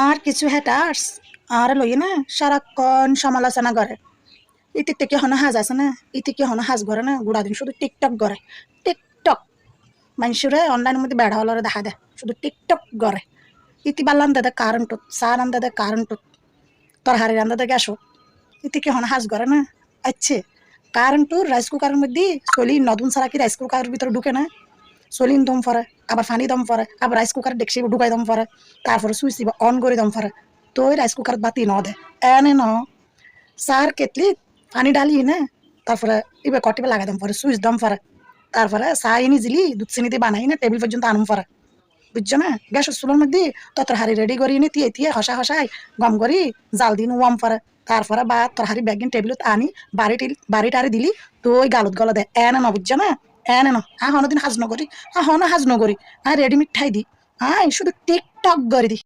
আর কিছু হ্যাটার্স আর লইয়ে না সারাক্ষণ সমালোচনা করে। ইতি থেকে হন হাজ আছে না, ইতি কি হন হাজ না, গুড়া দিন শুধু টিকটক করে। টিকটক মানুষরে অনলাইনের মধ্যে বেড়া হলরে দেখা দেয়, শুধু টিকটক করে। ইতি বাল্লান দাদা কারণটুত সার আন দাদা কারণটুত তোর হারি রান্দা দাদা গ্যাসো ইতি কি হন হাজ করে না আচ্ছা কারণটু রাইস কুকারের মধ্যে চলি নতুন সারা কি রাইস কুকারের ভিতরে ঢুকে না? সলিন দম ফরে আবার ফানি দম ফরে আবার রাইস কুকার ডেকসি ঢুকাই দম ফরে তারপরে সুইচ দিব অন করে দম ফরে তো রাইস কুকার বাতি ন দে। এনে ন সার কেতলি পানি ডালি না? তারপরে এবার কটিবে লাগাই দম ফরে সুইচ দম ফরে তারপরে চা ইনি জিলি, দুধ চিনি দিয়ে বানাই না টেবিল পর্যন্ত আনম ফরে বুঝছ না? গ্যাসের চুলোর মধ্যে ততর হাড়ি রেডি করি নি তিয়ে তিয়ে হসা হসাই গম করি জাল দিন ওয়াম ফরে তারপরে বা তোর হাড়ি ব্যাগিন টেবিলত আনি বাড়ি টিল বাড়ি টাড়ি দিলি তো ওই গালত গলা দে। এনে ন বুঝছ না? এনে ন আ হনদিন হাজ নকরি আ হন হাজ নগরি আ রেডিমেড ঠাই দি। আই, শুধু টিকটক করে দি।